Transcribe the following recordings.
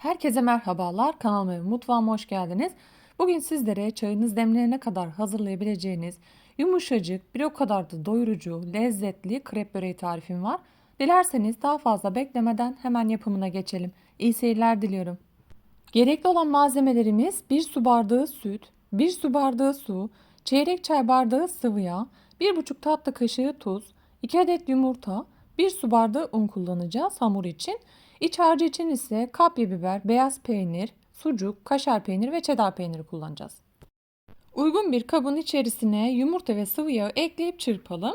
Herkese merhabalar. Kanalıma ve mutfağıma hoş geldiniz. Bugün sizlere çayınız demlenene kadar hazırlayabileceğiniz yumuşacık, bir o kadar da doyurucu, lezzetli krep böreği tarifim var. Dilerseniz daha fazla beklemeden hemen yapımına geçelim. İyi seyirler diliyorum. Gerekli olan malzemelerimiz 1 su bardağı süt, 1 su bardağı su, çeyrek çay bardağı sıvı yağ, 1,5 tatlı kaşığı tuz, 2 adet yumurta, 1 su bardağı un kullanacağız hamur için. İç harcı için ise kapya biber, beyaz peynir, sucuk, kaşar peyniri ve çedar peyniri kullanacağız. Uygun bir kabın içerisine yumurta ve sıvı yağı ekleyip çırpalım.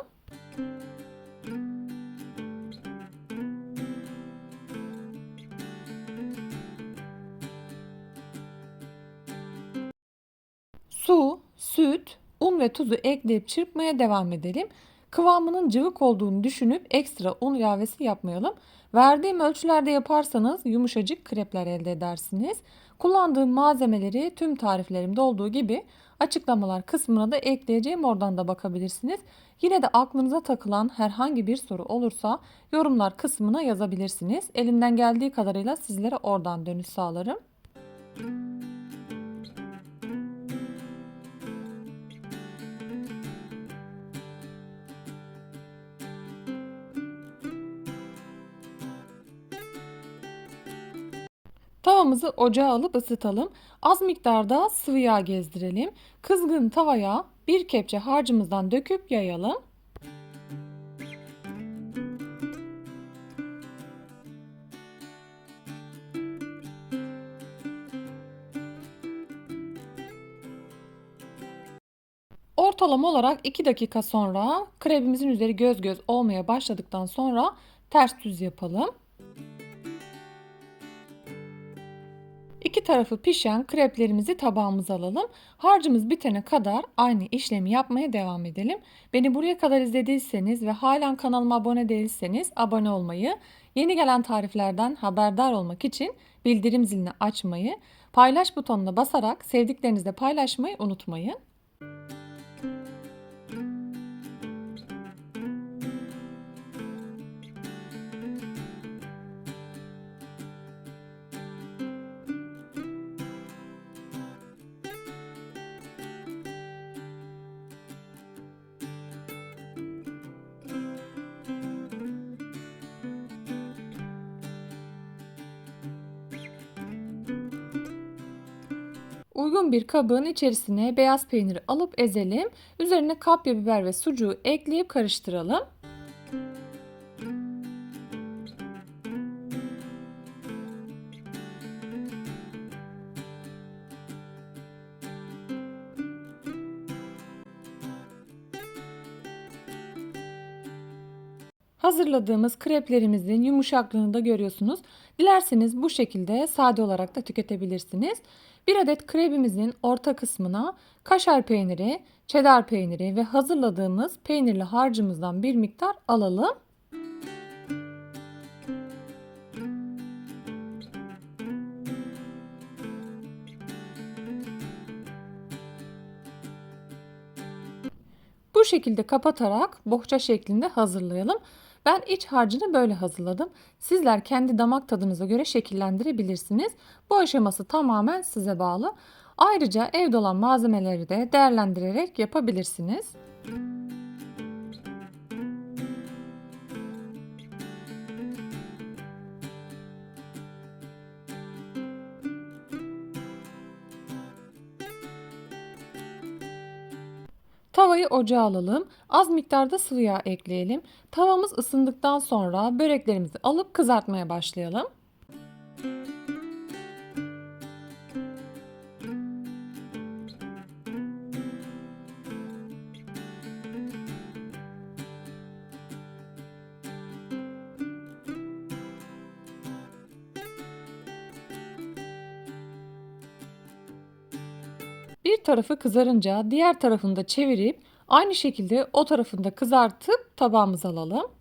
Su, süt, un ve tuzu ekleyip çırpmaya devam edelim. Kıvamının cıvık olduğunu düşünüp ekstra un ilavesi yapmayalım. Verdiğim ölçülerde yaparsanız yumuşacık krepler elde edersiniz. Kullandığım malzemeleri tüm tariflerimde olduğu gibi açıklamalar kısmına da ekleyeceğim. Oradan da bakabilirsiniz. Yine de aklınıza takılan herhangi bir soru olursa yorumlar kısmına yazabilirsiniz. Elimden geldiği kadarıyla sizlere oradan dönüş sağlarım. Tavamızı ocağa alıp ısıtalım. Az miktarda sıvı yağ gezdirelim. Kızgın tavaya bir kepçe harcımızdan döküp yayalım. Ortalama olarak 2 dakika sonra krebimizin üzeri göz göz olmaya başladıktan sonra ters düz yapalım. İki tarafı pişen kreplerimizi tabağımıza alalım. Harcımız bitene kadar aynı işlemi yapmaya devam edelim. Beni buraya kadar izlediyseniz ve halen kanalıma abone değilseniz abone olmayı, yeni gelen tariflerden haberdar olmak için bildirim zilini açmayı, paylaş butonuna basarak sevdiklerinizle paylaşmayı unutmayın. Uygun bir kabın içerisine beyaz peyniri alıp ezelim. Üzerine kapya biber ve sucuğu ekleyip karıştıralım. Hazırladığımız kreplerimizin yumuşaklığını da görüyorsunuz. Dilerseniz bu şekilde sade olarak da tüketebilirsiniz. Bir adet krebimizin orta kısmına kaşar peyniri, çedar peyniri ve hazırladığımız peynirli harcımızdan bir miktar alalım. Bu şekilde kapatarak bohça şeklinde hazırlayalım. Ben iç harcını böyle hazırladım. Sizler kendi damak tadınıza göre şekillendirebilirsiniz. Bu aşaması tamamen size bağlı. Ayrıca evde olan malzemeleri de değerlendirerek yapabilirsiniz. Tavayı ocağa alalım. Az miktarda sıvı yağ ekleyelim. Tavamız ısındıktan sonra böreklerimizi alıp kızartmaya başlayalım. Bir tarafı kızarınca diğer tarafını da çevirip aynı şekilde o tarafını da kızartıp tabağımıza alalım.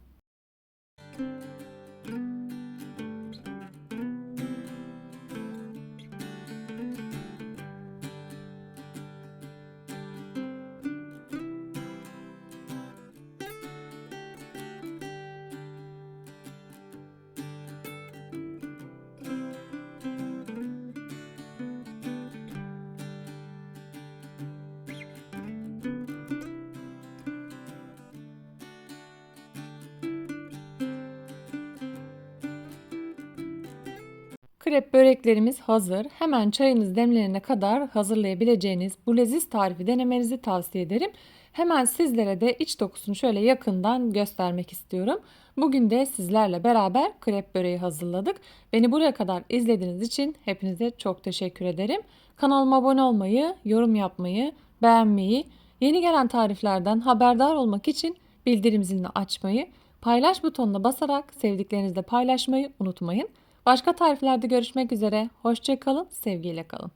Krep böreklerimiz hazır. Hemen çayınız demlenene kadar hazırlayabileceğiniz bu leziz tarifi denemenizi tavsiye ederim. Hemen sizlere de iç dokusunu şöyle yakından göstermek istiyorum. Bugün de sizlerle beraber krep böreği hazırladık. Beni buraya kadar izlediğiniz için hepinize çok teşekkür ederim. Kanalıma abone olmayı, yorum yapmayı, beğenmeyi, yeni gelen tariflerden haberdar olmak için bildirim zilini açmayı, paylaş butonuna basarak sevdiklerinizle paylaşmayı unutmayın. Başka tariflerde görüşmek üzere. Hoşçakalın, sevgiyle kalın.